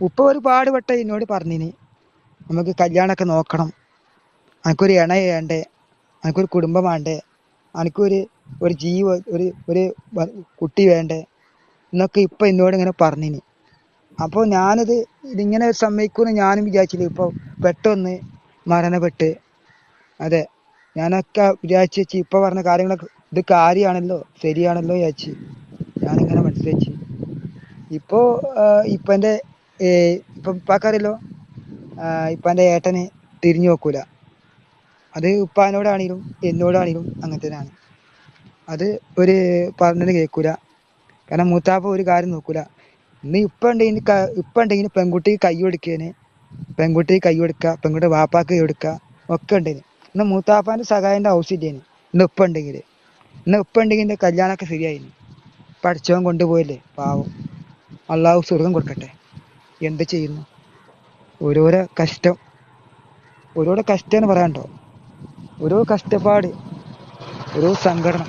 ഉപ്പ ഒരുപാട് വട്ടം എന്നോട് പറഞ്ഞിന് നമുക്ക് കല്യാണൊക്കെ നോക്കണം. അനക്കൊരു ഇണ വേണ്ടേ? അനക്കൊരു കുടുംബം വേണ്ടേ? അനക്കൊരു ഒരു ജീവ ഒരു ഒരു കുട്ടി വേണ്ടേ? എന്നൊക്കെ ഇപ്പൊ എന്നോട് ഇങ്ങനെ പറഞ്ഞിന്. അപ്പോൾ ഞാനത് ഇതിങ്ങനെ സമ്മതിക്കുമെന്ന് ഞാനും വിചാരിച്ചില്ല. ഇപ്പൊ പെട്ടെന്ന് മരണപ്പെട്ട്. അതെ ഞാനൊക്കെ വിചാരിച്ചു വെച്ച് ഇപ്പൊ പറഞ്ഞ കാര്യങ്ങളൊക്കെ ഇത് കാര്യമാണല്ലോ ശരിയാണല്ലോ വിചാരിച്ച്. ഞാനിങ്ങനെ മനസ്സിലാക്കി ഇപ്പോ ആഹ് ഇപ്പന്റെ ഏർ ഇപ്പൊ ഉപ്പാക്കറിയല്ലോ? ആഹ് ഇപ്പാന്റെ ഏട്ടന് തിരിഞ്ഞു നോക്കൂല. അത് ഉപ്പാനോടാണെങ്കിലും എന്നോടാണെങ്കിലും അങ്ങനെ തന്നെയാണ്. അത് ഒരു പറഞ്ഞത് കേൾക്കൂല. കാരണം മൂത്താപ്പ ഒരു കാര്യം നോക്കൂല. ഇന്ന് ഇപ്പൊ ഉണ്ടെങ്കിൽ ഇപ്പൊ ഉണ്ടെങ്കിൽ പെൺകുട്ടി കൈ കൊടുക്കേന് പെൺകുട്ടി കൈ കൊടുക്കുക പെൺകുട്ടി വാപ്പാക്ക് കൈ കൊടുക്കുക ഒക്കെ ഉണ്ടേന്. ഇന്ന് മൂത്താപ്പാന്റെ സഹായന്റെ ആവശ്യമില്ലേന് ഇന്ന് ഉപ്പ ഉണ്ടെങ്കിൽ. ഇന്ന് ഉപ്പ ഉണ്ടെങ്കിൽ എന്റെ കല്യാണമൊക്കെ ശരിയായിന്. പഠിച്ചവൻ കൊണ്ടുപോയില്ലേ? പാവം. അള്ളാഹു സ്വർഗം കൊടുക്കട്ടെ. എന്ത് ചെയ്യുന്നു? ഓരോരോ കഷ്ടം. ഓരോരോ കഷ്ടം എന്ന് പറയാനുണ്ടോ? ഓരോ കഷ്ടപ്പാട് ഓരോ സംഘടന.